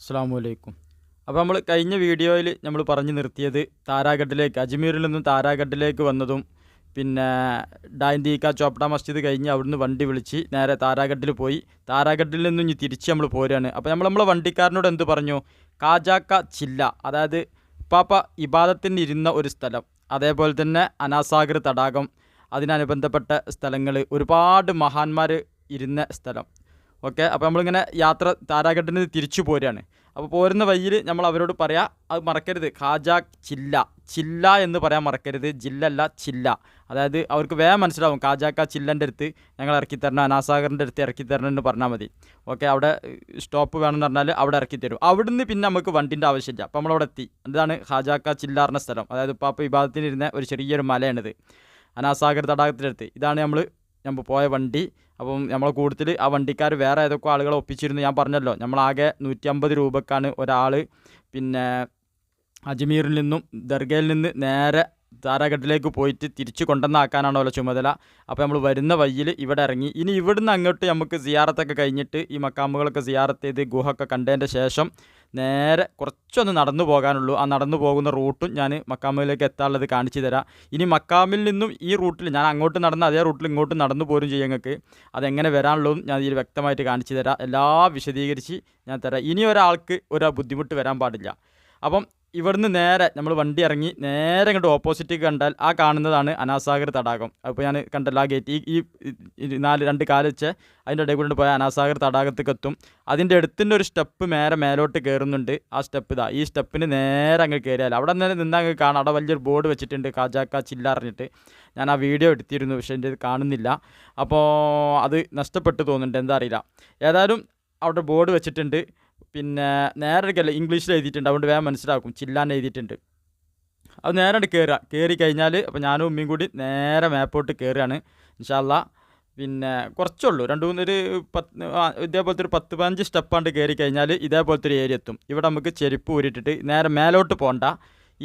അസ്സാം വലൈക്കും അപ്പോൾ നമ്മൾ കഴിഞ്ഞ വീഡിയോയിൽ നമ്മൾ പറഞ്ഞു നിർത്തിയത് താരാഗഡിലേക്ക് അജ്മീറിൽ നിന്നും താരാഗഡിലേക്ക് വന്നതും പിന്നെ ഡാൻഡീക്ക ചോപ്ട മസ്ജിദ് കഴിഞ്ഞ് അവിടുന്ന് വണ്ടി വിളിച്ച് നേരെ താരാഗഡിൽ പോയി. താരാഗഡിൽ നിന്നും ഇനി തിരിച്ച് നമ്മൾ പോരുകയാണ് അപ്പോൾ നമ്മൾ നമ്മളെ വണ്ടിക്കാരനോട് എന്ത് പറഞ്ഞു? കാജാക്ക ചില്ല അതായത് പാപ്പ ഇബാദത്തിന് ഇരുന്ന ഒരു സ്ഥലം അതേപോലെ തന്നെ അനാസാഗർ തടാകം അതിനനുബന്ധപ്പെട്ട സ്ഥലങ്ങൾ ഒരുപാട് മഹാന്മാർ ഇരുന്ന സ്ഥലം. ഓക്കെ അപ്പോൾ നമ്മളിങ്ങനെ യാത്ര താരാഘട്ടിന് തിരിച്ചു പോരുകയാണ്. അപ്പോൾ പോരുന്ന വഴിയിൽ നമ്മൾ അവരോട് പറയാം അത് മറക്കരുത് ഖാജ ചില്ല ചില്ല എന്ന് പറയാൻ മറക്കരുത് ജില്ലല്ല ചില്ല. അതായത് അവർക്ക് വേഗം മനസ്സിലാവും കാജാക്ക ചില്ലന്റെ അടുത്ത് ഞങ്ങൾ ഇറക്കി തരണം അനാസാഗറിന്റെ അടുത്ത് ഇറക്കി തരണം എന്ന് പറഞ്ഞാൽ മതി. ഓക്കെ അവിടെ സ്റ്റോപ്പ് വേണമെന്ന് പറഞ്ഞാൽ അവിടെ ഇറക്കി തരും. അവിടുന്ന് പിന്നെ നമുക്ക് വണ്ടിന്റെ ആവശ്യമില്ല. അപ്പോൾ നമ്മളവിടെ എത്തി. ഇതാണ് ഖാജാക്ക ചില്ലാറിന സ്ഥലം. അതായത് ഇപ്പോൾ അപ്പോൾ വിഭാഗത്തിനിരുന്ന ഒരു ചെറിയൊരു മലയാണിത്. അനാസാഗർ തടാകത്തിനടുത്ത്. ഇതാണ് നമ്മൾ നമ്മൾ പോയ വണ്ടി. അപ്പം നമ്മളെ കൂട്ടത്തിൽ ആ വണ്ടിക്കാർ വേറെ ഏതൊക്കെ ആളുകളെ ഒപ്പിച്ചിരുന്നു. ഞാൻ പറഞ്ഞല്ലോ നമ്മളാകെ നൂറ്റി അമ്പത് രൂപക്കാണ് ഒരാൾ പിന്നെ അജ്മീറിൽ നിന്നും ദർഗയിൽ നിന്ന് നേരെ താരാഗഡിലേക്ക് പോയിട്ട് തിരിച്ചു കൊണ്ടുവന്നാക്കാനാണല്ലോ ചുമതല. അപ്പോൾ നമ്മൾ വരുന്ന വഴിയിൽ ഇവിടെ ഇറങ്ങി. ഇനി ഇവിടുന്ന് അങ്ങോട്ട് നമുക്ക് സിയാറത്തൊക്കെ കഴിഞ്ഞിട്ട് ഈ മക്കാമുകളൊക്കെ സിയാറത്ത് ചെയ്ത് ഗുഹയൊക്കെ കണ്ടതിന്റെ ശേഷം നേരെ കുറച്ചൊന്ന് നടന്നു പോകാനുള്ളൂ. ആ നടന്നു പോകുന്ന റൂട്ടും ഞാൻ മക്കാമിലേക്ക് എത്താനുള്ളത് കാണിച്ചു തരാം. ഇനി മക്കാമിൽ നിന്നും ഈ റൂട്ടിൽ ഞാൻ അങ്ങോട്ട് നടന്ന അതേ റൂട്ടിൽ ഇങ്ങോട്ട് നടന്നു പോരും ചെയ്യും ഞങ്ങൾക്ക് അതെങ്ങനെ വരാനുള്ളതും ഞാൻ ഇതിൽ വ്യക്തമായിട്ട് കാണിച്ചു തരാം. എല്ലാം വിശദീകരിച്ച് ഞാൻ തരാം. ഇനി ഒരാൾക്ക് ഒരു ബുദ്ധിമുട്ട് വരാൻ പാടില്ല. അപ്പം ഇവിടുന്ന് നേരെ നമ്മൾ വണ്ടി ഇറങ്ങി നേരെ ഇങ്ങോട്ട് ഓപ്പോസിറ്റ് കണ്ടാൽ ആ കാണുന്നതാണ് അനാസാഗർ തടാകം. അപ്പോൾ ഞാൻ കണ്ടല്ലോ ആ ഗേറ്റ് ഈ നാല് രണ്ട് കാൽ അതിന്റെ ഇടയിൽ കൂടെ പോയാൽ അനാസാഗർ തടാകത്തേക്ക് എത്തും. അതിന്റെ അടുത്തിന്റെ ഒരു സ്റ്റെപ്പ് നേരെ മേലോട്ട് കയറുന്നുണ്ട്. ആ സ്റ്റെപ്പ് ഇതാ. ഈ സ്റ്റെപ്പിന് നേരെ അങ്ങ് കയറിയാൽ അവിടെ നിന്ന് നിന്നാൽ അങ്ങ് കാണാം. അവിടെ വലിയൊരു ബോർഡ് വെച്ചിട്ടുണ്ട്. കാജാക്ക ചില്ല അറിഞ്ഞിട്ട്. ഞാൻ ആ വീഡിയോ എടുത്തിരുന്നു പക്ഷേ എന്റെ കാണുന്നില്ല. അപ്പോൾ അത് നഷ്ടപ്പെട്ടു തോന്നുന്നുണ്ട്. എന്താ അറിയില്ല. ഏതായാലും അവിടെ ബോർഡ് വെച്ചിട്ടുണ്ട്. പിന്നെ നേരെ ഇംഗ്ലീഷിൽ എഴുതിയിട്ടുണ്ട്. അതുകൊണ്ട് വേഗം മനസ്സിലാക്കും. ചില്ലാൻ എഴുതിയിട്ടുണ്ട്. അത് നേരെ കയറുക കയറി കഴിഞ്ഞാൽ അപ്പോൾ ഞാനും ഉമ്മയും കൂടി നേരെ മാപ്പോട്ട് കയറുകയാണ് ഇൻഷാല്ല പിന്നെ കുറച്ചുള്ളൂ. രണ്ട് മൂന്നൊരു പത്ത് ഇതേപോലത്തെ ഒരു പത്ത് പതിനഞ്ച് സ്റ്റെപ്പാണ്ട് കയറി കഴിഞ്ഞാൽ ഇതേപോലത്തെ ഒരു ഏരിയ എത്തും. ഇവിടെ നമുക്ക് ചെരുപ്പ് ഊരിട്ടിട്ട് നേരെ മേലോട്ട് പോകണ്ട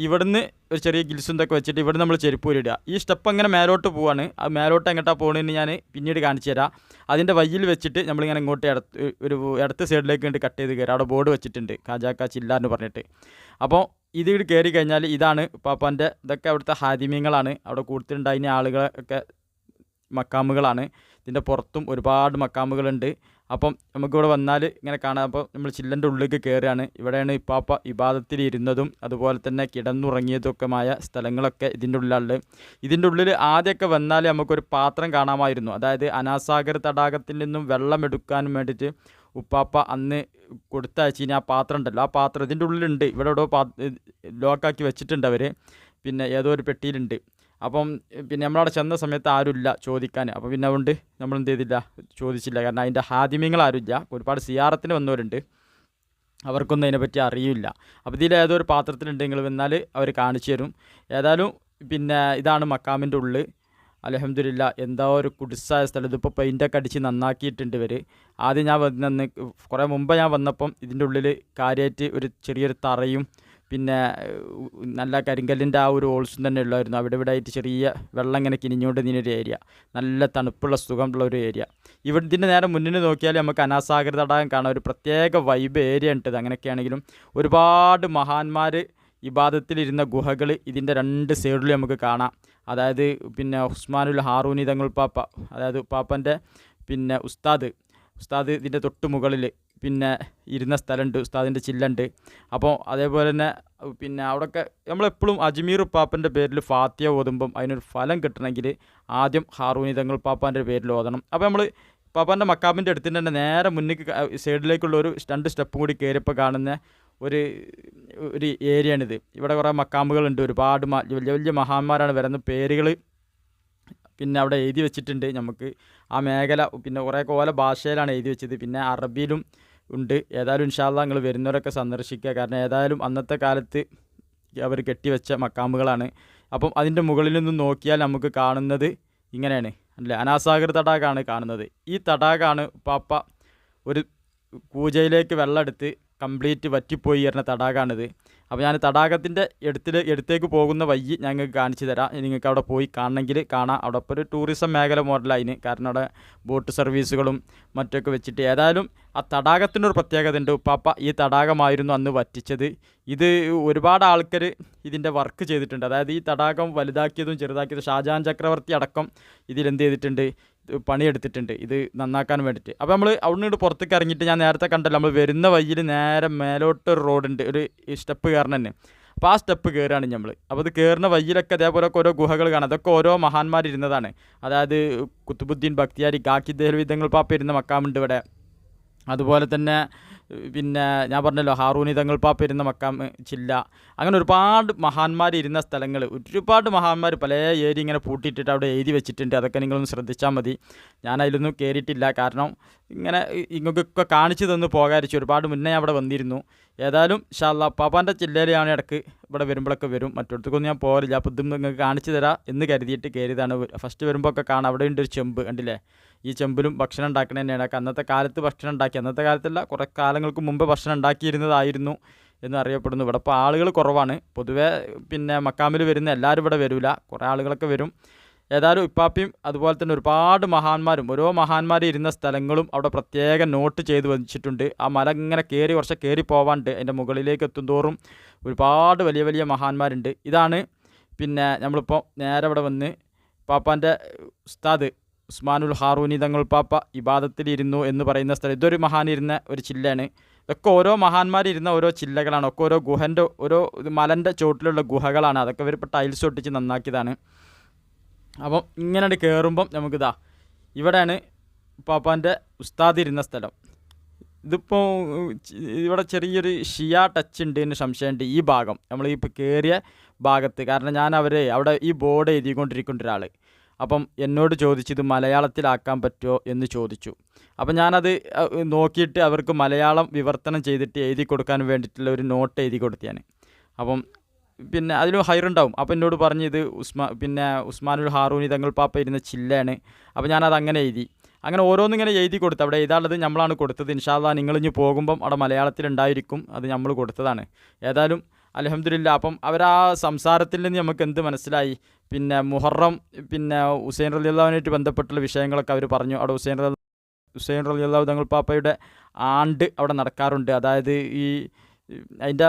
ഇവിടുന്ന് ഒരു ചെറിയ ഗിൽസുന്തൊക്കെ വെച്ചിട്ട് ഇവിടെ നമ്മൾ ചെരുപ്പ് ഊരിടുക ഈ സ്റ്റെപ്പ് അങ്ങനെ മേലോട്ട് പോവാണ്. ആ മേലോട്ട് എങ്ങോട്ടാണ് പോകണമെന്ന് ഞാൻ പിന്നീട് കാണിച്ചു തരാം. അതിന്റെ വയ്യിൽ വെച്ചിട്ട് നമ്മളിങ്ങനെ ഇങ്ങോട്ട് ഇടത്ത് ഒരു ഇടത്ത് സൈഡിലേക്ക് കണ്ട് കട്ട് ചെയ്ത് കയറി അവിടെ ബോർഡ് വെച്ചിട്ടുണ്ട്. കാജാക്ക ചില്ലാന്ന് പറഞ്ഞിട്ട്. അപ്പോൾ ഇത് കയറി കഴിഞ്ഞാൽ ഇതാണ് പാപ്പാന്റെ ഇതൊക്കെ അവിടുത്തെ ഹാദിമ്യങ്ങളാണ്. അവിടെ കൂടുതലുണ്ടായിരുന്ന ആളുകളൊക്കെ മക്കാമുകളാണ്. ഇതിന്റെ പുറത്തും ഒരുപാട് മക്കാമുകളുണ്ട്. അപ്പം നമുക്കിവിടെ വന്നാൽ ഇങ്ങനെ കാണാം. അപ്പോൾ നമ്മൾ ചില്ലന്റെ ഉള്ളിലേക്ക് കയറുകയാണ്. ഇവിടെയാണ് ഇപ്പാപ്പ ഇബാദത്തിൽ ഇരുന്നതും അതുപോലെ തന്നെ കിടന്നുറങ്ങിയതൊക്കെമായ സ്ഥലങ്ങളൊക്കെ ഇതിന്റെ ഉള്ളിലുള്ളത് ഇതിന്റെ ഉള്ളിൽ ആദ്യമൊക്കെ വന്നാൽ നമുക്കൊരു പാത്രം കാണാമായിരുന്നു. അതായത് അനാസാഗർ തടാകത്തിൽ നിന്നും വെള്ളം എടുക്കാൻ വേണ്ടിയിട്ട് ഉപ്പാപ്പ അന്ന് കൊടുത്തയച്ചിന് ആ പാത്രം ഉണ്ടല്ലോ. ആ പാത്രം ഇതിന്റെ ഉള്ളിലുണ്ട്. ഇവിടെ എവിടെ പാ ലോക്കാക്കി വെച്ചിട്ടുണ്ട് അവർ. പിന്നെ ഏതോ ഒരു പെട്ടിയിലുണ്ട്. അപ്പം പിന്നെ നമ്മളവിടെ ചെന്ന സമയത്ത് ആരുമില്ല ചോദിക്കാൻ. അപ്പോൾ പിന്നെ അതുകൊണ്ട് നമ്മൾ എന്ത് ചെയ്തില്ല? ചോദിച്ചില്ല. കാരണം അതിന്റെ ഹാദിമ്യങ്ങൾ ആരുമില്ല. ഒരുപാട് സിയാറത്തിന് വന്നവരുണ്ട്. അവർക്കൊന്നും അതിനെപ്പറ്റി അറിയില്ല. അപ്പോൾ ഇതിൽ ഏതോ ഒരു പാത്രത്തിലുണ്ട് നിങ്ങൾ വന്നാൽ അവർ കാണിച്ചു തരും. ഏതായാലും പിന്നെ ഇതാണ് മക്കാമിന്റെ ഉള്ളിൽ അലഹമില്ല എന്താ ഒരു കുടിസായ സ്ഥലം. ഇതിപ്പോൾ പെയിന്റൊക്കെ അടിച്ച് നന്നാക്കിയിട്ടുണ്ട് ഇവർ. ആദ്യം ഞാൻ വന്ന് കുറേ മുമ്പ് ഞാൻ വന്നപ്പം ഇതിന്റെ ഉള്ളിൽ കാര്യമായിട്ട് ഒരു ചെറിയൊരു തറയും പിന്നെ നല്ല കരിങ്കല്ലിന്റെ ആ ഒരു ഓൾസും തന്നെ ഉള്ളായിരുന്നു. അവിടെ ഇവിടെ ആയിട്ട് ചെറിയ വെള്ളം ഇങ്ങനെ കിനിഞ്ഞുകൊണ്ട് നിന്നൊരു ഏരിയ നല്ല തണുപ്പുള്ള സുഖമുള്ള ഒരു ഏരിയ ഇവിടെ ഇതിന്റെ നേരെ മുന്നിൽ നോക്കിയാൽ നമുക്ക് അനാസാഗര തടാകം കാണാം. ഒരു പ്രത്യേക വൈബ് ഏരിയ ഉണ്ട് അങ്ങനെയൊക്കെയാണെങ്കിലും ഒരുപാട് മഹാന്മാർ ഇബാദത്തിലിരുന്ന ഗുഹകൾ ഇതിന്റെ രണ്ട് സൈഡിൽ നമുക്ക് കാണാം. അതായത് പിന്നെ ഉസ്മാനുൽ ഹാറൂനി തങ്ങൾ പാപ്പ അതായത് പാപ്പന്റെ പിന്നെ ഉസ്താദ്. ഉസ്താദ് ഇതിന്റെ തൊട്ട് മുകളിൽ പിന്നെ ഇരുന്ന സ്ഥലമുണ്ട് ഉസ്താദിന്റെ ചില്ലുണ്ട്. അപ്പോൾ അതേപോലെ തന്നെ പിന്നെ അവിടെയൊക്കെ നമ്മളെപ്പോഴും അജ്മീർ പാപ്പന്റെ പേരിൽ ഫാത്തിയ ഓതുമ്പം അതിനൊരു ഫലം കിട്ടണമെങ്കിൽ ആദ്യം ഹാറൂനി തങ്ങൾ പാപ്പാന്റെ പേരിൽ ഓതണം. അപ്പോൾ നമ്മൾ പാപ്പാന്റെ മക്കാബിന്റെ അടുത്തിന്റെ തന്നെ നേരെ മുന്നിൽ സൈഡിലേക്കുള്ള ഒരു രണ്ട് സ്റ്റെപ്പും കൂടി കയറിയപ്പോൾ കാണുന്ന ഒരു ഒരു ഏരിയയാണിത്. ഇവിടെ കുറേ മക്കാമുകളുണ്ട് ഒരുപാട് വലിയ വലിയ മഹാന്മാരാണ് വരുന്ന പേരുകൾ പിന്നെ അവിടെ എഴുതി വെച്ചിട്ടുണ്ട് നമുക്ക്. ആ മേഖല പിന്നെ കുറേ കോല ഭാഷയിലാണ് എഴുതി വെച്ചത്. പിന്നെ അറബിയിലും ഉണ്ട്. ഏതായാലും ഇൻഷാല്ല നിങ്ങൾ വരുന്നവരൊക്കെ സന്ദർശിക്കുക. കാരണം ഏതായാലും അന്നത്തെ കാലത്ത് അവർ കെട്ടിവെച്ച മക്കാമുകളാണ്. അപ്പം അതിന്റെ മുകളിൽ നിന്നും നോക്കിയാൽ നമുക്ക് കാണുന്നത് ഇങ്ങനെയാണ്. അല്ലേ? അനാസാഗർ തടാകമാണ് കാണുന്നത്. ഈ തടാകമാണ് പാപ്പ ഒരു കൂജയിലേക്ക് വെള്ളം എടുത്ത് കംപ്ലീറ്റ് വറ്റിപ്പോയി വരുന്ന തടാകമാണിത്. അപ്പോൾ ഞാൻ തടാകത്തിന്റെ എടുത്തിൽ എടുത്തേക്ക് പോകുന്ന വഴി ഞങ്ങൾക്ക് കാണിച്ചു തരാം. നിങ്ങൾക്ക് അവിടെ പോയി കാണണമെങ്കിൽ കാണാം. അവിടെ ഇപ്പോൾ ഒരു ടൂറിസം മേഖല മോഡലായിന്. കാരണം അവിടെ ബോട്ട് സർവീസുകളും മറ്റൊക്കെ വെച്ചിട്ട് ഏതായാലും ആ തടാകത്തിന്റെ ഒരു പ്രത്യേകത ഉണ്ട് ഉപ്പാപ്പ ഈ തടാകമായിരുന്നു അന്ന് വറ്റിച്ചത്. ഇത് ഒരുപാട് ആൾക്കാർ ഇതിന്റെ വർക്ക് ചെയ്തിട്ടുണ്ട്. അതായത് ഈ തടാകം വലുതാക്കിയതും ചെറുതാക്കിയതും ഷാജഹാൻ ചക്രവർത്തി അടക്കം ഇതിലെന്ത് ചെയ്തിട്ടുണ്ട്? പണിയെടുത്തിട്ടുണ്ട്. ഇത് നന്നാക്കാൻ വേണ്ടിയിട്ട്. അപ്പോൾ നമ്മൾ അവിടെ നിന്ന് പുറത്തേക്ക് ഇറങ്ങിയിട്ട് ഞാൻ നേരത്തെ കണ്ടല്ലോ നമ്മൾ വരുന്ന വഴിയിൽ നേരെ മേലോട്ട് ഒരു റോഡുണ്ട്. ഒരു സ്റ്റെപ്പ് കയറണം തന്നെ. അപ്പോൾ ആ സ്റ്റെപ്പ് കയറുകയാണ് നമ്മൾ അപ്പോൾ അത് കയറുന്ന വഴിയിലൊക്കെ അതേപോലെ ഓരോ ഗുഹകൾ കാണാം. അതൊക്കെ ഓരോ മഹാന്മാരിരുന്നതാണ് അതായത് കുത്തുബുദ്ദീൻ ബക്തിയാരി ഗാക്കി ദേഹവിധങ്ങൾ പാപ്പ ഇരുന്ന മക്കാമുണ്ട് ഇവിടെ. അതുപോലെ തന്നെ പിന്നെ ഞാൻ പറഞ്ഞല്ലോ ഹാറൂനി തങ്ങൾ പാപ്പ മക്കാം ചില്ല. അങ്ങനെ ഒരുപാട് മഹാന്മാർ ഇരുന്ന സ്ഥലങ്ങൾ. ഒരുപാട് മഹാന്മാർ പല ഏരി ഇങ്ങനെ പൂട്ടിയിട്ടിട്ട് അവിടെ എഴുതി വെച്ചിട്ടുണ്ട്. അതൊക്കെ നിങ്ങളൊന്ന് ശ്രദ്ധിച്ചാൽ മതി. ഞാൻ അതിലൊന്നും കയറിയിട്ടില്ല കാരണം ഇങ്ങനെ ഇങ്ങൊക്കെ കാണിച്ചു തന്ന് പോകാതിരിച്ചു ഒരുപാട് മുന്നേ ഞാൻ അവിടെ വന്നിരുന്നു. ഏതായാലും ഷാല്ല പാപ്പാന്റെ ജില്ലയിലാണ് ഇടയ്ക്ക് ഇവിടെ വരുമ്പോഴൊക്കെ വരും. മറ്റിടത്തേക്കൊന്നും ഞാൻ പോരില്ല അപ്പോൾ ഇതും നിങ്ങൾക്ക് കാണിച്ചു തരാം എന്ന് കരുതിയിട്ട് കയറിയതാണ് ഫസ്റ്റ് വരുമ്പോൾ ഒക്കെ കാണാം. അവിടെ ഉണ്ട് ഒരു ചെമ്പ് കണ്ടില്ലേ? ഈ ചെമ്പിലും ഭക്ഷണം ഉണ്ടാക്കുന്നത് തന്നെയാണ്. അന്നത്തെ കാലത്ത് ഭക്ഷണം ഉണ്ടാക്കി. അന്നത്തെ കാലത്തല്ല കുറേ കാലങ്ങൾക്ക് മുമ്പ് ഭക്ഷണം ഉണ്ടാക്കിയിരുന്നതായിരുന്നു എന്ന് അറിയപ്പെടുന്നു. ഇവിടെ ഇപ്പോൾ ആളുകൾ കുറവാണ്. പൊതുവേ പിന്നെ മക്കാമിൽ വരുന്ന എല്ലാവരും ഇവിടെ വരില്ല കുറേ ആളുകളൊക്കെ വരും. ഏതായാലും ഇപ്പാപ്പിയും അതുപോലെ തന്നെ ഒരുപാട് മഹാന്മാരും ഓരോ മഹാന്മാർ ഇരുന്ന സ്ഥലങ്ങളും അവിടെ പ്രത്യേകം നോട്ട് ചെയ്ത് വെച്ചിട്ടുണ്ട്. ആ മല ഇങ്ങനെ കയറി കുറച്ച് കയറി പോവാണ്ട് അതിന്റെ മുകളിലേക്ക് എത്തുന്തോറും ഒരുപാട് വലിയ വലിയ മഹാന്മാരുണ്ട്. ഇതാണ് പിന്നെ നമ്മളിപ്പോൾ നേരെ ഇവിടെ വന്ന് പാപ്പാന്റെ ഉസ്താദ് ഉസ്മാനുൽ ഹാറൂനി തങ്ങൾ പാപ്പ ഇബാദത്തിലിരുന്നു എന്ന് പറയുന്ന സ്ഥലം. ഇതൊരു മഹാനിരുന്ന ഒരു ചില്ലയാണ്. ഇതൊക്കെ ഓരോ മഹാന്മാരിരുന്ന ഓരോ ചില്ലകളാണ്. ഒക്കെ ഓരോ ഗുഹന്റെ ഓരോ മലന്റെ ചോട്ടിലുള്ള ഗുഹകളാണ്. അതൊക്കെ ഇവർ ഇപ്പോൾ ടൈൽസ് ഒട്ടിച്ച് നന്നാക്കിയതാണ്. അപ്പം ഇങ്ങനെ കയറുമ്പം നമുക്കിതാ ഇവിടെയാണ് പാപ്പാന്റെ ഉസ്താദ് ഇരുന്ന സ്ഥലം. ഇതിപ്പോൾ ഇവിടെ ചെറിയൊരു ഷിയ ടച്ച് ഉണ്ട് എന്ന് സംശയമുണ്ട് ഈ ഭാഗം. നമ്മൾ ഇപ്പോൾ കയറിയ ഭാഗത്ത്. കാരണം ഞാൻ അവരെ അവിടെ ഈ ബോർഡ് എഴുതിക്കൊണ്ടിരിക്കുന്ന ഒരാൾ അപ്പം എന്നോട് ചോദിച്ചു ഇത് മലയാളത്തിലാക്കാൻ പറ്റുമോ? എന്ന് ചോദിച്ചു. അപ്പം ഞാനത് നോക്കിയിട്ട് അവർക്ക് മലയാളം വിവർത്തനം ചെയ്തിട്ട് എഴുതി കൊടുക്കാൻ വേണ്ടിയിട്ടുള്ള ഒരു നോട്ട് എഴുതി കൊടുത്തിയാണ് അപ്പം പിന്നെ അതിൽ ഹൈറുണ്ടാവും അപ്പം എന്നോട് പറഞ്ഞത് ഉസ്മാ പിന്നെ ഉസ്മാനുൽ ഹാറൂനി തങ്ങൾ പാപ്പ ഇരുന്ന ചില്ലയാണ്. അപ്പോൾ ഞാനത് അങ്ങനെ എഴുതി. അങ്ങനെ ഓരോന്നിങ്ങനെ എഴുതി കൊടുത്തു അവിടെ എഴുതാനുള്ളത് നമ്മളാണ് കൊടുത്തത്. ഇൻഷാല്ല നിങ്ങളിഞ്ഞ് പോകുമ്പം അവിടെ മലയാളത്തിലുണ്ടായിരിക്കും അത് നമ്മൾ കൊടുത്തതാണ്. ഏതായാലും അലഹമ്മദില്ല അപ്പം അവർ ആ സംസാരത്തിൽ നിന്ന് നമുക്ക് എന്ത് മനസ്സിലായി? പിന്നെ മുഹറം പിന്നെ ഹുസൈൻ റലിയുള്ളവനായിട്ട് ബന്ധപ്പെട്ടുള്ള വിഷയങ്ങളൊക്കെ അവർ പറഞ്ഞു. അവിടെ ഹുസൈൻ റലി ഹുസൈൻ റലിയുള്ളാഹു തങ്ങൾ പാപ്പയുടെ ആണ്ട് അവിടെ നടക്കാറുണ്ട്. അതായത് ഈ അതിന്റെ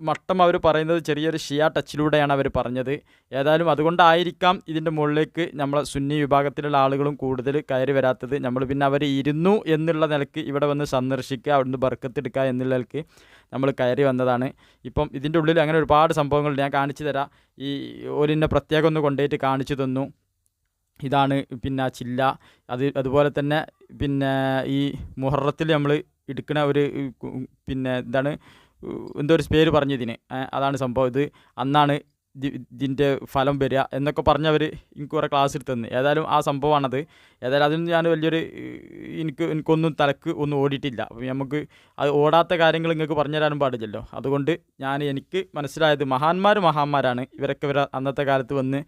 മട്ടം അവർ പറയുന്നത് ചെറിയൊരു ഷിയ ടച്ചിലൂടെയാണ് അവർ പറഞ്ഞത്. ഏതായാലും അതുകൊണ്ടായിരിക്കാം ഇതിന്റെ മുകളിലേക്ക് നമ്മളെ സുന്നി വിഭാഗത്തിലുള്ള ആളുകളും കൂടുതൽ കയറി വരാത്തത്. നമ്മൾ പിന്നെ അവർ ഇരുന്നു എന്നുള്ള നിലയ്ക്ക് ഇവിടെ വന്ന് സന്ദർശിക്കുക അവിടുന്ന് ബർക്കത്തെടുക്കുക എന്നുള്ള നിലയ്ക്ക് നമ്മൾ കയറി വന്നതാണ്. ഇപ്പം ഇതിന്റെ ഉള്ളിൽ അങ്ങനെ ഒരുപാട് സംഭവങ്ങളുണ്ട് ഞാൻ കാണിച്ചു തരാം. ഈ ഒരിന്നെ പ്രത്യേകം ഒന്ന് കൊണ്ടുപോയിട്ട് കാണിച്ചു തന്നു. ഇതാണ് പിന്നെ ചില്ല. അത് അതുപോലെ തന്നെ പിന്നെ ഈ മുഹറത്തിൽ നമ്മൾ എടുക്കുന്ന ഒരു പിന്നെ എന്താണ് എന്തോ ഒരു പേര് പറഞ്ഞു ഇതിന് അതാണ് സംഭവം. ഇത് അന്നാണ് ഇതിന്റെ ഫലം വരിക എന്നൊക്കെ പറഞ്ഞവർ എനിക്ക് കുറേ ക്ലാസ് എടുത്തു തന്നു. ഏതായാലും ആ സംഭവമാണത്. ഏതായാലും അതിന് ഞാൻ വലിയൊരു എനിക്ക് എനിക്കൊന്നും തലക്ക് ഒന്നും ഓടിയിട്ടില്ല. അപ്പം നമുക്ക് അത് ഓടാത്ത കാര്യങ്ങൾ നിങ്ങൾക്ക് പറഞ്ഞു തരാനും പാടില്ലല്ലോ. അതുകൊണ്ട് ഞാൻ എനിക്ക് മനസ്സിലായത് മഹാന്മാർ മഹാന്മാരാണ്. ഇവരൊക്കെ ഇവർ അന്നത്തെ കാലത്ത് വന്ന്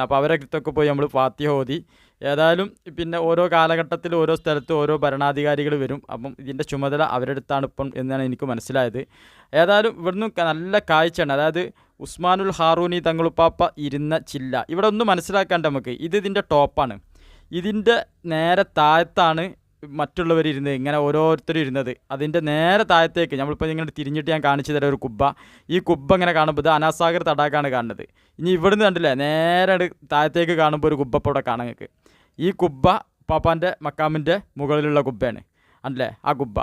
അപ്പോൾ അവരൊക്കെ പോയി നമ്മൾ ഫാത്തിഹ ഓതി ഏതായാലും പിന്നെ ഓരോ കാലഘട്ടത്തിൽ ഓരോ സ്ഥലത്ത് ഓരോ ഭരണാധികാരികൾ വരും. അപ്പം ഇതിന്റെ ചുമതല അവരെടുത്താണ് ഇപ്പം എന്നാണ് എനിക്ക് മനസ്സിലായത്. ഏതായാലും ഇവിടുന്ന് നല്ല കാഴ്ചയാണ്. അതായത് ഉസ്മാനുൽ ഹാറൂനി തങ്ങളുപ്പാപ്പ ഇരുന്ന ചില്ല. ഇവിടെ ഒന്ന് മനസ്സിലാക്കാണ്ട് നമുക്ക്. ഇത് ഇതിന്റെ ടോപ്പാണ്. ഇതിന്റെ നേരെ താഴത്താണ് മറ്റുള്ളവർ ഇരുന്നത്. ഇങ്ങനെ ഓരോരുത്തരും ഇരുന്നത്. അതിന്റെ നേരെ താഴത്തേക്ക് നമ്മളിപ്പോൾ ഇങ്ങനെ തിരിഞ്ഞിട്ട് ഞാൻ കാണിച്ചു തരാം ഒരു കുബ്ബ. ഈ കുബ്ബ ഇങ്ങനെ കാണുമ്പോൾ ഇത് അനാസാഗർ തടാകമാണ് കാണുന്നത്. ഇനി ഇവിടുന്ന് കണ്ടില്ലേ? നേരെ താഴത്തേക്ക് കാണുമ്പോൾ ഒരു കുബ്ബ ഇപ്പോൾ ഇവിടെ കാണാൻ ഈ കുബ്ബ പാപ്പാന്റെ മക്കാമിന്റെ മുകളിലുള്ള കുബ്ബയാണ്. അല്ലേ? ആ കുബ്ബ.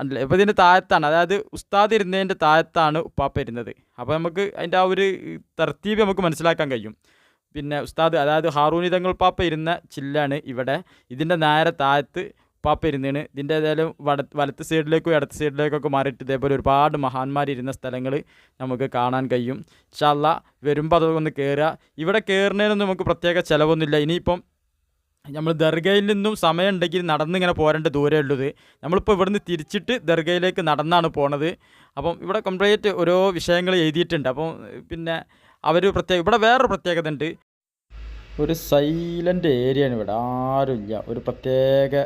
അല്ലേ? ഇപ്പോൾ ഇതിന്റെ താഴത്താണ്. അതായത് ഉസ്താദ് ഇരുന്നതിന്റെ താഴത്താണ് ഉപ്പാപ്പ ഇരുന്നത്. അപ്പോൾ നമുക്ക് അതിന്റെ ആ ഒരു തർത്തീബ് നമുക്ക് മനസ്സിലാക്കാൻ കഴിയും. പിന്നെ ഉസ്താദ് അതായത് ഹാറൂനി തങ്ങൾ പാപ്പ ഇരുന്ന ചില്ലാണ് ഇവിടെ. ഇതിന്റെ നേരെ താഴത്ത് ഉപ്പാപ്പ ഇരുന്നാണ്. ഇതിന്റെ ഏതായാലും വട വലത്ത് സൈഡിലേക്കും ഇടത്ത് സൈഡിലേക്കൊക്കെ മാറിയിട്ട് ഇതേപോലെ ഒരുപാട് മഹാന്മാർ ഇരുന്ന സ്ഥലങ്ങൾ നമുക്ക് കാണാൻ കഴിയും. ഇൻഷാല്ല വരുമ്പോൾ അതൊന്ന് കയറുക ഇവിടെ കയറുന്നതിനൊന്നും നമുക്ക് പ്രത്യേക ചിലവൊന്നുമില്ല. ഇനിയിപ്പം നമ്മൾ ദർഗയിൽ നിന്നും സമയം ഉണ്ടെങ്കിൽ നടന്നിങ്ങനെ പോരേണ്ട ദൂരമേ ഉള്ളത്. നമ്മളിപ്പോൾ ഇവിടുന്ന് തിരിച്ചിട്ട് ദർഗയിലേക്ക് നടന്നാണ് പോണത്. അപ്പം ഇവിടെ കംപ്ലീറ്റ് ഓരോ വിഷയങ്ങൾ എഴുതിയിട്ടുണ്ട്. അപ്പം പിന്നെ അവർ പ്രത്യേക ഇവിടെ വേറൊരു പ്രത്യേകത ഉണ്ട്. ഒരു സൈലന്റ് ഏരിയയാണ് ഇവിടെ. ആരുമില്ല. ഒരു പ്രത്യേക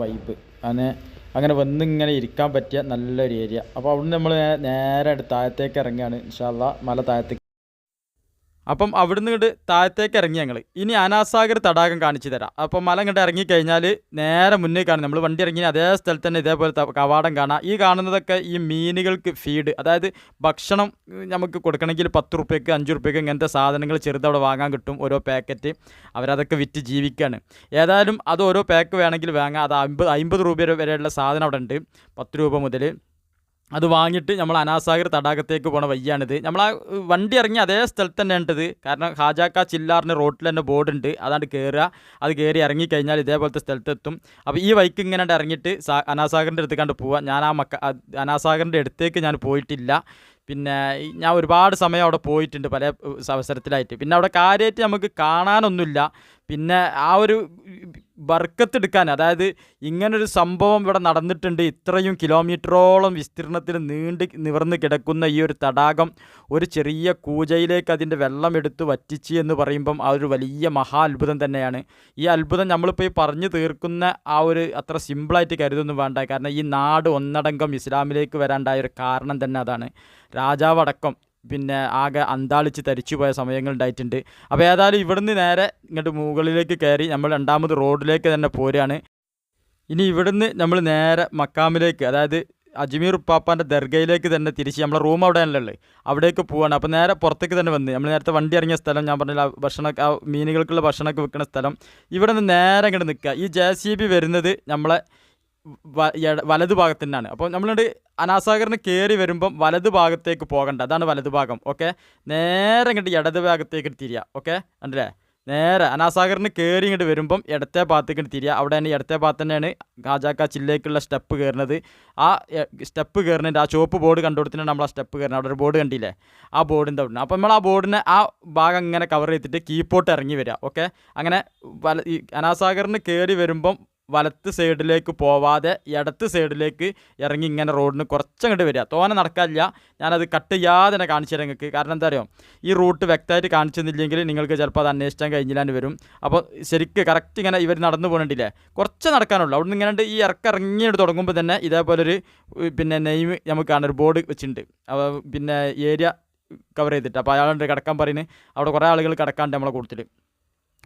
വൈബ് അങ്ങനെ അങ്ങനെ വന്ന് ഇങ്ങനെ ഇരിക്കാൻ പറ്റിയ നല്ലൊരു ഏരിയ അപ്പോൾ അവിടുന്ന് നമ്മൾ നേരെ താഴത്തേക്ക് ഇറങ്ങുകയാണ്. ഇൻഷാല്ല മല താഴത്തേക്ക് അപ്പം അവിടുന്ന് ഇങ്ങോട്ട് താഴത്തേക്ക് ഇറങ്ങി ഞങ്ങൾ ഇനി അനാസാഗർ തടാകം കാണിച്ചു തരാം. അപ്പം മല ഇങ്ങോട്ട് ഇറങ്ങിക്കഴിഞ്ഞാൽ നേരെ മുന്നേ കാണും. നമ്മൾ വണ്ടി ഇറങ്ങി അതേ സ്ഥലത്ത് തന്നെ ഇതേപോലെ കവാടം കാണാം. ഈ കാണുന്നതൊക്കെ ഈ മീനുകൾക്ക് ഫീഡ് അതായത് ഭക്ഷണം നമുക്ക് കൊടുക്കണമെങ്കിൽ പത്ത് റുപ്യക്ക് അഞ്ച് റുപ്യക്ക് ഇങ്ങനത്തെ സാധനങ്ങൾ ചെറുതവിടെ വാങ്ങാൻ കിട്ടും. ഓരോ പാക്കറ്റ് അവരതൊക്കെ വിറ്റ് ജീവിക്കുകയാണ് ഏതായാലും അത് ഓരോ പാക്ക് വേണമെങ്കിൽ വാങ്ങാം. അത് അമ്പത് അമ്പത് രൂപ വരെയുള്ള സാധനം അവിടെ ഉണ്ട് പത്ത് രൂപ മുതൽ അത് വാങ്ങിയിട്ട് നമ്മൾ അനാസാഗർ തടാകത്തേക്ക് പോണ വയ്യാണിത് നമ്മൾ ആ വണ്ടി ഇറങ്ങി അതേ സ്ഥലത്ത് തന്നെ ഉണ്ടത് കാരണം ഹാജാക്ക ചില്ലാറിന് റോട്ടിൽ തന്നെ ബോർഡ് ഉണ്ട് അതാണ്ട് കയറുക അത് കയറി ഇറങ്ങിക്കഴിഞ്ഞാൽ ഇതേപോലത്തെ സ്ഥലത്തെത്തും. അപ്പോൾ ഈ വൈക്ക് ഇങ്ങനെ ഇറങ്ങിയിട്ട് അനാസാഗറിന്റെ അടുത്ത് കണ്ട് പോവാം. ഞാൻ ആ മക്ക അനാസാഗറിന്റെ അടുത്തേക്ക് ഞാൻ പോയിട്ടില്ല. പിന്നെ ഞാൻ ഒരുപാട് സമയം അവിടെ പോയിട്ടുണ്ട് പല അവസരത്തിലായിട്ട്. പിന്നെ അവിടെ കാര്യമായിട്ട് നമുക്ക് കാണാനൊന്നുമില്ല. പിന്നെ ആ ഒരു ബർക്കത്തെടുക്കാൻ അതായത് ഇങ്ങനൊരു സംഭവം ഇവിടെ നടന്നിട്ടുണ്ട് ഇത്രയും കിലോമീറ്ററോളം വിസ്തീർണത്തിൽ നീണ്ടി നിവർന്ന് കിടക്കുന്ന ഈ ഒരു തടാകം ഒരു ചെറിയ കൂജയിലേക്ക് അതിന്റെ വെള്ളം എടുത്ത് വറ്റിച്ച് എന്ന് പറയുമ്പം ആ ഒരു വലിയ മഹാ അത്ഭുതം തന്നെയാണ്. ഈ അത്ഭുതം നമ്മളിപ്പോൾ ഈ പറഞ്ഞു തീർക്കുന്ന ആ ഒരു അത്ര സിമ്പിളായിട്ട് കരുതൊന്നും വേണ്ട. കാരണം ഈ നാട് ഒന്നടങ്കം ഇസ്ലാമിലേക്ക് വരാണ്ടായ ഒരു കാരണം തന്നെ അതാണ്. രാജാവടക്കം. പിന്നെ ആകെ അന്താളിച്ച് തരിച്ചു പോയ സമയങ്ങൾ ഉണ്ടായിട്ടുണ്ട്. അപ്പോൾ ഏതായാലും ഇവിടുന്ന് നേരെ ഇങ്ങോട്ട് മുകളിലേക്ക് കയറി നമ്മൾ രണ്ടാമത് റോഡിലേക്ക് തന്നെ പോരുകയാണ്. ഇനി ഇവിടുന്ന് നമ്മൾ നേരെ മക്കാമിലേക്ക് അതായത് അജ്മീർ ഉപ്പാപ്പാന്റെ ദർഗയിലേക്ക് തന്നെ തിരിച്ച് നമ്മളെ റൂം അവിടെയാണല്ലോ ഉള്ളത്. അവിടേക്ക് പോവാണ്. അപ്പോൾ നേരെ പുറത്തേക്ക് തന്നെ വന്ന് നമ്മൾ നേരത്തെ വണ്ടി ഇറങ്ങിയ സ്ഥലം ഞാൻ പറഞ്ഞില്ല ഭക്ഷണമൊക്കെ മീനുകൾക്കുള്ള ഭക്ഷണമൊക്കെ വെക്കുന്ന സ്ഥലം. ഇവിടെ നിന്ന് നേരെ ഇങ്ങോട്ട് നിൽക്കുക. ഈ ജെ സി ബി വരുന്നത് നമ്മളെ വലത് ഭാഗത്ത് തന്നെയാണ് അപ്പോൾ നമ്മളുണ്ട് അനാസാഗറിന് കയറി വരുമ്പം വലതു ഭാഗത്തേക്ക് പോകണ്ട. അതാണ് വലതു ഭാഗം. ഓക്കെ? നേരെ ഇങ്ങോട്ട് ഇടത് ഭാഗത്തേക്ക് തിരിയുക ഓക്കെ? ഉണ്ടല്ലേ നേരെ അനാസാഗറിന് കയറി ഇങ്ങോട്ട് വരുമ്പം ഇടത്തെ ഭാഗത്തേക്ക് തിരിയുക അവിടെ തന്നെ ഇടത്തെ ഭാഗത്ത് തന്നെയാണ് ഖാജാക്ക ചില്ലേക്കുള്ള സ്റ്റെപ്പ് കയറുന്നത്. ആ സ്റ്റെപ്പ് കയറുന്നതിന്റെ ആ ചുവപ്പ് ബോർഡ് കണ്ടുകൊടുത്തിട്ട് നമ്മൾ ആ സ്റ്റെപ്പ് കയറുന്നത്. അവിടെ ഒരു ബോർഡ് കണ്ടില്ലേ? ആ ബോർഡിന്റെ അവിടെ. അപ്പോൾ നമ്മൾ ആ ബോർഡിനെ ആ ഭാഗം ഇങ്ങനെ കവർ ചെയ്തിട്ട് കീപ്പോട്ട് ഇറങ്ങി വരിക. ഓക്കെ? അങ്ങനെ വല ഈ അനാസാഗറിന് കയറി വരുമ്പം വലത്ത് സൈഡിലേക്ക് പോവാതെ ഇടത്ത് സൈഡിലേക്ക് ഇറങ്ങി ഇങ്ങനെ റോഡിന് കുറച്ചങ്ങോട്ട് വരിക. തോനെ നടക്കാനില്ല. ഞാനത് കട്ട് ചെയ്യാതെ തന്നെ കാണിച്ചു തരാം നിങ്ങൾക്ക്. കാരണം എന്താ അറിയോ? ഈ റൂട്ട് വ്യക്തമായിട്ട് കാണിച്ചിരുന്നില്ലെങ്കിൽ നിങ്ങൾക്ക് ചിലപ്പോൾ അത് അന്വേഷിക്കാൻ കഴിഞ്ഞില്ലാന്ന് വരും. അപ്പോൾ ശരിക്ക് കറക്റ്റ് ഇങ്ങനെ ഇവർ നടന്നു പോകണ്ടില്ലേ? കുറച്ച് നടക്കാനുള്ളൂ. അവിടെ നിന്ന് ഇങ്ങനെ ഈ ഇറക്കം ഇറങ്ങിയിട്ട് തുടങ്ങുമ്പോൾ തന്നെ ഇതേപോലൊരു പിന്നെ നെയിം നമുക്ക് കാണാൻ ഒരു ബോർഡ് വെച്ചിട്ടുണ്ട്. പിന്നെ ഏരിയ കവർ ചെയ്തിട്ട്. അപ്പോൾ അയാളുണ്ട് കിടക്കാൻ പറയുന്നത്. അവിടെ കുറേ ആളുകൾ കിടക്കാണ്ട് നമ്മളെ കൂടുതൽ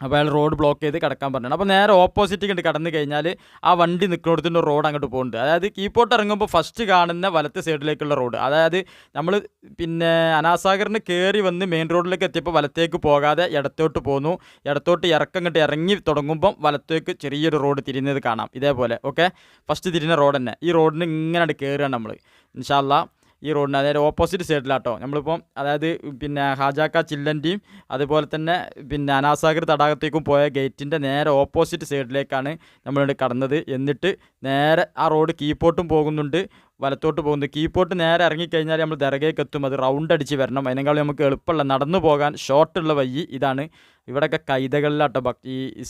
അപ്പോൾ അയാൾ റോഡ് ബ്ലോക്ക് ചെയ്ത് കിടക്കാൻ പറഞ്ഞു അപ്പോൾ നേരെ ഓപ്പോസിറ്റ് കണ്ട് കടന്നു കഴിഞ്ഞാൽ ആ വണ്ടി നിൽക്കുന്നിടത്തിന്റെ റോഡ് അങ്ങോട്ട് പോകുന്നുണ്ട് അതായത് കീപ്പോട്ട് ഇറങ്ങുമ്പോൾ ഫസ്റ്റ് കാണുന്ന വലത്തെ സൈഡിലേക്കുള്ള റോഡ് അതായത് നമ്മൾ പിന്നെ അനാസാഗറിന് കയറി വന്ന് മെയിൻ റോഡിലേക്ക് എത്തിയപ്പോൾ വലത്തേക്ക് പോകാതെ ഇടത്തോട്ട് പോന്നു. ഇടത്തോട്ട് ഇറക്കം കണ്ട് ഇറങ്ങി തുടങ്ങുമ്പം വലത്തേക്ക് ചെറിയൊരു റോഡ് തിരിയുന്നത് കാണാം. ഇതേപോലെ ഓക്കെ ഫസ്റ്റ് തിരിഞ്ഞ റോഡ് തന്നെ. ഈ റോഡിന് ഇങ്ങനെ കയറുകയാണ് നമ്മൾ ഇൻഷാല്ല ഈ റോഡിന് അതായത് ഓപ്പോസിറ്റ് സൈഡിലാട്ടോ നമ്മളിപ്പം അതായത് പിന്നെ ഹാജാക്ക ചില്ലന്റെയും അതുപോലെ തന്നെ പിന്നെ അനാസാഗർ തടാകത്തേക്കും പോയ ഗേറ്റിന്റെ നേരെ ഓപ്പോസിറ്റ് സൈഡിലേക്കാണ് നമ്മളിവിടെ കടന്നത്. എന്നിട്ട് നേരെ ആ റോഡ് കീപ്പോട്ടും പോകുന്നുണ്ട് വലത്തോട്ട് പോകുന്നു കീപ്പോട്ട് നേരെ ഇറങ്ങിക്കഴിഞ്ഞാൽ നമ്മൾ ദർഗയ്ക്ക് എത്തും. അത് റൗണ്ട് അടിച്ച് വരണം. അതിനേക്കാളും നമുക്ക് എളുപ്പമുള്ള നടന്നു പോകാൻ ഷോർട്ടുള്ള വഴി ഇതാണ്. ഇവിടെയൊക്കെ കൈതകളിലാട്ടോ ഭക് ഈ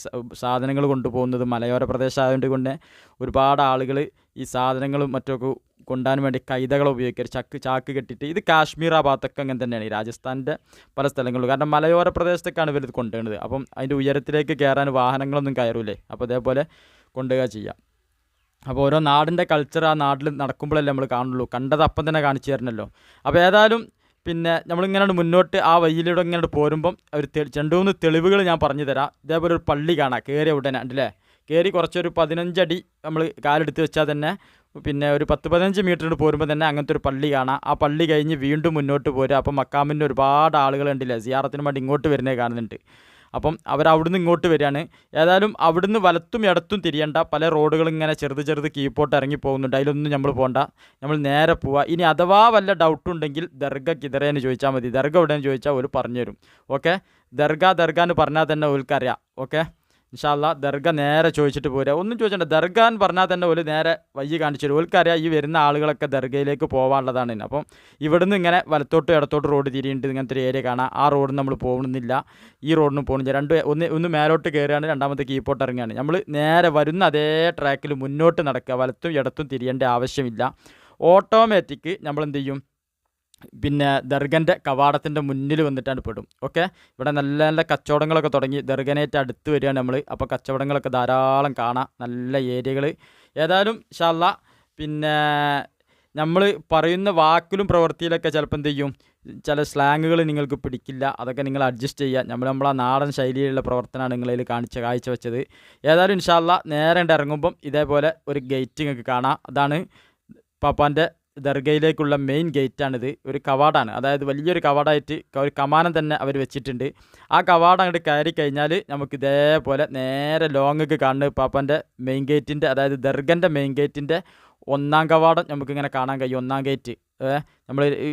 സാധനങ്ങൾ കൊണ്ടുപോകുന്നത്. മലയോര പ്രദേശമായതുകൊണ്ട് കൊണ്ട് ഒരുപാട് ആളുകൾ ഈ സാധനങ്ങളും മറ്റൊക്കെ കൊണ്ടുപോകാൻ വേണ്ടി കൈതകൾ ഉപയോഗിക്കരുത്. ചക്ക് ചാക്ക് കെട്ടിയിട്ട് ഇത് കാശ്മീർ ആ ഭാഗത്തൊക്കെ അങ്ങനെ തന്നെയാണ്. രാജസ്ഥാന്റെ പല സ്ഥലങ്ങളിലും. കാരണം മലയോര പ്രദേശത്തേക്കാണ് ഇവർ ഇത് കൊണ്ടുപോകുന്നത് അപ്പം അതിന്റെ ഉയരത്തിലേക്ക് കയറാൻ വാഹനങ്ങളൊന്നും കയറൂലേ. അപ്പോൾ അതേപോലെ കൊണ്ടുപോവുക ചെയ്യാം. അപ്പോൾ ഓരോ നാടിന്റെ കൾച്ചർ ആ നാട്ടിൽ നടക്കുമ്പോഴല്ലേ നമ്മൾ കാണുള്ളൂ. കണ്ടത് അപ്പം തന്നെ കാണിച്ചു തരണമല്ലോ അപ്പോൾ ഏതായാലും പിന്നെ നമ്മളിങ്ങനെ മുന്നോട്ട് ആ വഴിയിലൂടെ ഇങ്ങനെ പോരുമ്പം ഒരു രണ്ട് മൂന്ന് തെളിവുകൾ ഞാൻ പറഞ്ഞു തരാം. ഇതേപോലെ ഒരു പള്ളി കാണാം. കയറിയ ഉടനെ ഉണ്ടല്ലേ കയറി കുറച്ചൊരു പതിനഞ്ചടി നമ്മൾ കാലെടുത്ത് വെച്ചാൽ തന്നെ പിന്നെ ഒരു പത്ത് പതിനഞ്ച് മീറ്റർ പോരുമ്പോൾ തന്നെ അങ്ങനത്തെ ഒരു പള്ളി കാണാം. ആ പള്ളി കഴിഞ്ഞ് വീണ്ടും മുന്നോട്ട് പോരുക. അപ്പം മക്കാമിന്റെ ഒരുപാട് ആളുകൾ ഉണ്ടല്ലേ സിയാറത്തിന് വേണ്ടി ഇങ്ങോട്ട് വരുന്നത് കാണുന്നുണ്ട്. അപ്പം അവർ അവിടുന്ന് ഇങ്ങോട്ട് വരികയാണ്. ഏതായാലും അവിടുന്ന് വലത്തും ഇടത്തും തിരിയണ്ട. പല റോഡുകളും ഇങ്ങനെ ചെറുത് ചെറുത് കീപ്പോട്ട് ഇറങ്ങി പോകുന്നുണ്ട്. അതിലൊന്നും നമ്മൾ പോകണ്ട നമ്മൾ നേരെ പോവുക. ഇനി അഥവാ വല്ല ഡൗട്ട് ഉണ്ടെങ്കിൽ ദർഗ കിതറേന്ന് ചോദിച്ചാൽ മതി. ദർഗ എവിടെയെന്ന് ചോദിച്ചാൽ ഒരു പറഞ്ഞുതരും ഓക്കെ ദർഗ ദർഗ എന്ന് പറഞ്ഞാൽ തന്നെ ഓൽക്കറിയാം. ഓക്കെ ഇൻഷാല്ല ദർഗ നേരെ ചോദിച്ചിട്ട് പോരുക ഒന്നും ചോദിച്ചിട്ട് ദർഗ എന്ന് പറഞ്ഞാൽ തന്നെ ഒരു നേരെ വയ്യ കാണിച്ചു തരും ഓൽക്കറിയാം ഈ വരുന്ന ആളുകളൊക്കെ ദർഗയിലേക്ക് പോകാനുള്ളതാണ്. അപ്പം ഇവിടുന്ന് ഇങ്ങനെ വലത്തോട്ട് ഇടത്തോട്ട് റോഡ് തിരിയുണ്ട് ഇങ്ങനത്തെ ഒരു ഏരിയ കാണാം. ആ റോഡ് നമ്മൾ പോകുന്നില്ല ഈ റോഡിന് പോകുന്നില്ല രണ്ട് ഒന്ന് ഒന്ന് മേലോട്ട് കയറുകയാണ് രണ്ടാമത്തെ കീപ്പോട്ട് ഇറങ്ങുകയാണ്. നമ്മൾ നേരെ വരുന്ന അതേ ട്രാക്കിൽ മുന്നോട്ട് നടക്കുക. വലത്തും ഇടത്തും തിരിയേണ്ട ആവശ്യമില്ല. ഓട്ടോമാറ്റിക് നമ്മൾ എന്ത് ചെയ്യും? പിന്നെ ദർഗന്റെ കവാടത്തിന്റെ മുന്നിൽ വന്നിട്ടാണ് പെടും. ഓക്കെ? ഇവിടെ നല്ല നല്ല കച്ചവടങ്ങളൊക്കെ തുടങ്ങി. ദർഗനേറ്റ് അടുത്ത് വരികയാണ് നമ്മൾ അപ്പോൾ കച്ചവടങ്ങളൊക്കെ ധാരാളം കാണാം. നല്ല ഏരിയകൾ ഏതായാലും ഷാല്ല പിന്നെ നമ്മൾ പറയുന്ന വാക്കിലും പ്രവൃത്തിയിലൊക്കെ ചിലപ്പോൾ എന്ത് ചെയ്യും? ചില സ്ലാങ്ങുകൾ നിങ്ങൾക്ക് പിടിക്കില്ല. അതൊക്കെ നിങ്ങൾ അഡ്ജസ്റ്റ് ചെയ്യുക. നമ്മൾ നമ്മളെ നാടൻ ശൈലിയിലുള്ള പ്രവർത്തനമാണ് നിങ്ങളതിൽ കാണിച്ച കാഴ്ച വെച്ചത് ഏതായാലും ഇൻഷാല്ല നേരെ ഇറങ്ങുമ്പം ഇതേപോലെ ഒരു ഗേറ്റ് നിങ്ങൾക്ക് കാണാം. അതാണ് പാപ്പാന്റെ ദർഗയിലേക്കുള്ള മെയിൻ ഗേറ്റാണിത് ഒരു കവാടാണ്. അതായത് വലിയൊരു കവാടായിട്ട് ഒരു കമാനം തന്നെ അവർ വെച്ചിട്ടുണ്ട്. ആ കവാടം അങ്ങോട്ട് കയറി കഴിഞ്ഞാൽ നമുക്ക് ഇതേപോലെ നേരെ ലോങ്ങൊക്കെ കാണുന്നത് പാപ്പന്റെ മെയിൻ ഗേറ്റിന്റെ അതായത് ദർഗന്റെ മെയിൻ ഗേറ്റിന്റെ ഒന്നാം കവാടം നമുക്കിങ്ങനെ കാണാൻ കഴിയും. ഒന്നാം ഗേറ്റ് നമ്മൾ ഈ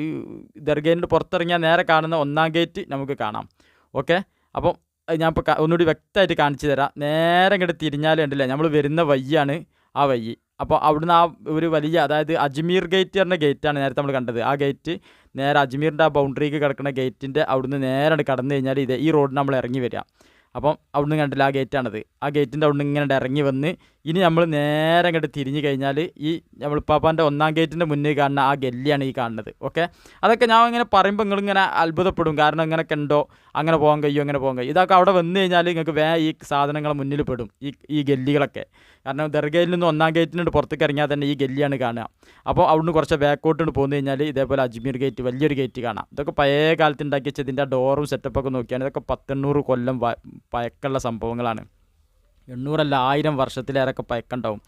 ദർഗേന്റെ പുറത്തിറങ്ങിയാൽ നേരെ കാണുന്ന ഒന്നാം ഗേറ്റ് നമുക്ക് കാണാം. ഓക്കെ? അപ്പം ഞാൻ ഇപ്പോൾ ഒന്നുകൂടി വ്യക്തമായിട്ട് കാണിച്ചു തരാം. നേരെ ഇങ്ങോട്ട് തിരിഞ്ഞാൽ ഉണ്ടല്ലേ നമ്മൾ വരുന്ന വയ്യാണ് ആ വയ്യ് അപ്പോൾ അവിടുന്ന് ആ ഒരു വലിയ അതായത് അജ്മീർ ഗേറ്റ് പറഞ്ഞ ഗേറ്റാണ് നേരത്തെ നമ്മൾ കണ്ടത്. ആ ഗേറ്റ് നേരെ അജ്മീറിന്റെ ആ ബൗണ്ടറിക്ക് കിടക്കുന്ന ഗേറ്റിന്റെ അവിടുന്ന് നേരെ കടന്നു കഴിഞ്ഞാൽ ഇത് ഈ റോഡിന് നമ്മൾ ഇറങ്ങി വരിക അപ്പം അവിടുന്ന് കണ്ടില്ല ആ ഗേറ്റാണത് ആ ഗേറ്റിന്റെ അവിടുന്ന് ഇങ്ങനെ ഇറങ്ങി വന്ന് ഇനി നമ്മൾ നേരെ അങ്ങോട്ട് തിരിഞ്ഞു കഴിഞ്ഞാൽ ഈ നമ്മൾ പാപ്പാന്റെ ഒന്നാം ഗേറ്റിന്റെ മുന്നേ കാണുന്ന ആ ഗല്ലിയാണ് ഈ കാണുന്നത് ഓക്കെ അതൊക്കെ ഞാൻ ഇങ്ങനെ പറയുമ്പോൾ നിങ്ങളിങ്ങനെ അത്ഭുതപ്പെടും. കാരണം ഇങ്ങനെയൊക്കെ ഉണ്ടോ? അങ്ങനെ പോകാൻ കഴിയും? അങ്ങനെ പോകാൻ കഴിയും? ഇതൊക്കെ അവിടെ വന്നു കഴിഞ്ഞാൽ നിങ്ങൾക്ക് വേ ഈ സാധനങ്ങൾ മുന്നിൽ പെടും ഈ ഈ ഗല്ലികളൊക്കെ. കാരണം ദർഗയിൽ നിന്ന് ഒന്നാം ഗേറ്റിനോട് പുറത്തേക്ക് ഇറങ്ങിയാൽ തന്നെ ഈ ഗല്ലിയാണ് കാണുക. അപ്പോൾ അവിടുന്ന് കുറച്ച് ബാക്കോട്ട് പോന്നു കഴിഞ്ഞാൽ ഇതേപോലെ അജ്മീർ ഗേറ്റ് വലിയൊരു ഗേറ്റ് കാണാം. ഇതൊക്കെ പഴയ കാലത്ത് ഉണ്ടാക്കി വെച്ചതിന്റെ ഡോറും സെറ്റപ്പൊക്കെ നോക്കിയാണ് ഇതൊക്കെ പത്തെണ്ണൂറ് കൊല്ലം പഴക്കുള്ള സംഭവങ്ങളാണ്. എണ്ണൂറല്ല ആയിരം വർഷത്തിലേറെയൊക്കെ പഴക്കമുണ്ടാവും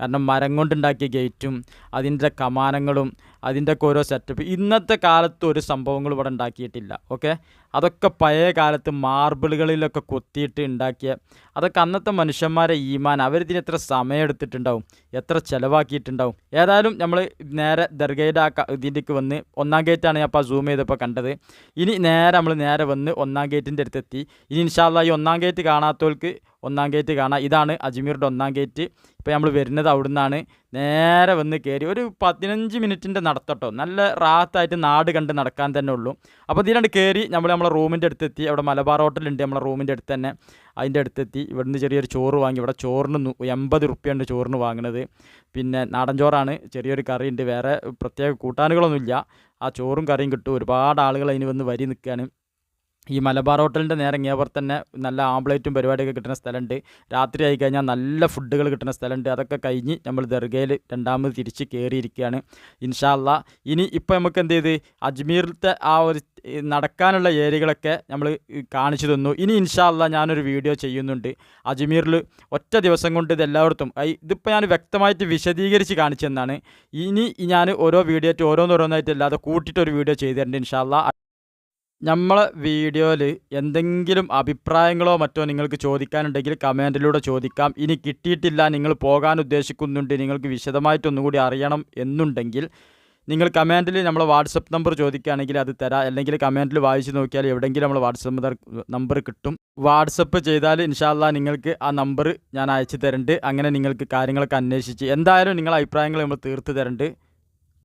കാരണം മരം കൊണ്ടുണ്ടാക്കിയ ഗേറ്റും അതിന്റെ കമാനങ്ങളും അതിന്റെയൊക്കെ ഓരോ സെറ്റപ്പ് ഇന്നത്തെ കാലത്ത് ഒരു സംഭവങ്ങൾ ഇവിടെ ഉണ്ടാക്കിയിട്ടില്ല ഓക്കെ അതൊക്കെ പഴയ കാലത്ത് മാർബിളുകളിലൊക്കെ കൊത്തിയിട്ട് ഉണ്ടാക്കിയ അതൊക്കെ അന്നത്തെ മനുഷ്യന്മാരെ ഈമാൻ അവരിതിന് എത്ര സമയം എടുത്തിട്ടുണ്ടാവും എത്ര ചിലവാക്കിയിട്ടുണ്ടാവും. ഏതായാലും നമ്മൾ നേരെ ദർഗയുടെ ആ ഇതിലേക്ക് വന്ന് ഒന്നാം ഗേറ്റാണ് ഞാൻ അപ്പോൾ സൂം ചെയ്തപ്പോൾ കണ്ടത്. ഇനി നേരെ നമ്മൾ നേരെ വന്ന് ഒന്നാം ഗേറ്റിന്റെ അടുത്തെത്തി. ഇനി ഇൻഷാല്ല ഈ ഒന്നാം ഗേറ്റ് കാണാത്തവർക്ക് ഒന്നാം ഗേറ്റ് കാണാം. ഇതാണ് അജ്മീറിന്റെ ഒന്നാം ഗേറ്റ് ഇപ്പോൾ നമ്മൾ വരുന്നത് അവിടെ നിന്നാണ് നേരെ വന്ന് കയറി ഒരു പതിനഞ്ച് മിനിറ്റിന്റെ നടത്തട്ടോ. നല്ല റാത്തായിട്ട് നാട് കണ്ട് നടക്കാൻ തന്നെ ഉള്ളൂ. അപ്പോൾ ഇതിനാണ് കയറി നമ്മൾ നമ്മളെ റൂമിന്റെ അടുത്തെത്തി. അവിടെ മലബാർ ഹോട്ടലുണ്ട് നമ്മളെ റൂമിന്റെ അടുത്ത് തന്നെ. അതിന്റെ അടുത്തെത്തി. ഇവിടുന്ന് ചെറിയൊരു ചോറ് വാങ്ങി. ഇവിടെ ചോറിന് എൺപത് റുപ്യുണ്ട് ചോറിന് വാങ്ങുന്നത് പിന്നെ നാടൻ ചോറാണ്. ചെറിയൊരു കറിയുണ്ട്. വേറെ പ്രത്യേക കൂട്ടാനുകളൊന്നുമില്ല. ആ ചോറും കറിയും കിട്ടും. ഒരുപാട് ആളുകൾ അതിന് വന്ന് വരി നിൽക്കുകയാണ്. ഈ മലബാർ ഹോട്ടലിന്റെ നേരെ ഇങ്ങേപ്പുറത്ത് തന്നെ നല്ല ആംപ്ലേറ്റും പരിപാടിയൊക്കെ കിട്ടുന്ന സ്ഥലമുണ്ട്. രാത്രി ആയി കഴിഞ്ഞാൽ നല്ല ഫുഡുകൾ കിട്ടുന്ന സ്ഥലമുണ്ട്. അതൊക്കെ കഴിഞ്ഞ് നമ്മൾ ദർഗയിൽ രണ്ടാമത് തിരിച്ച് കയറിയിരിക്കുകയാണ്. ഇൻഷാല്ല ഇനി ഇപ്പോൾ നമുക്ക് എന്ത് ചെയ്ത്? അജ്മീറിലത്തെ ആ ഒരു നടക്കാനുള്ള ഏരിയകളൊക്കെ നമ്മൾ കാണിച്ചു തന്നു. ഇനി ഇൻഷാല്ല ഞാനൊരു വീഡിയോ ചെയ്യുന്നുണ്ട്. അജ്മീറിൽ ഒറ്റ ദിവസം കൊണ്ട് ഇത് എല്ലായിടത്തും ഐ- ഇതിപ്പോൾ ഞാൻ വ്യക്തമായിട്ട് വിശദീകരിച്ച് കാണിച്ചെന്നാണ് ഇനി ഞാൻ ഓരോ വീഡിയോ ആയിട്ട് ഓരോന്നോരോന്നായിട്ട് അല്ലാതെ കൂട്ടിയിട്ടൊരു വീഡിയോ ചെയ്തിട്ടുണ്ട് ഇൻഷാല്ല നമ്മളെ വീഡിയോയിൽ എന്തെങ്കിലും അഭിപ്രായങ്ങളോ മറ്റോ നിങ്ങൾക്ക് ചോദിക്കാനുണ്ടെങ്കിൽ കമന്റിലൂടെ ചോദിക്കാം. ഇനി കിട്ടിയിട്ടില്ല നിങ്ങൾ പോകാൻ ഉദ്ദേശിക്കുന്നുണ്ട് നിങ്ങൾക്ക് വിശദമായിട്ടൊന്നുകൂടി അറിയണം എന്നുണ്ടെങ്കിൽ നിങ്ങൾ കമന്റിൽ നമ്മൾ വാട്സപ്പ് നമ്പർ ചോദിക്കുകയാണെങ്കിൽ അത് തരാം. അല്ലെങ്കിൽ കമന്റിൽ വായിച്ച് നോക്കിയാൽ എവിടെയെങ്കിലും നമ്മൾ വാട്സപ്പ് നമ്പർ കിട്ടും. വാട്സപ്പ് ചെയ്താൽ ഇൻഷാല്ല നിങ്ങൾക്ക് ആ നമ്പർ ഞാൻ അയച്ചു തരുന്നുണ്ട് അങ്ങനെ നിങ്ങൾക്ക് കാര്യങ്ങളൊക്കെ അന്വേഷിച്ച് എന്തായാലും നിങ്ങളെ അഭിപ്രായങ്ങൾ നമ്മൾ തീർത്ത് തരുന്നുണ്ട്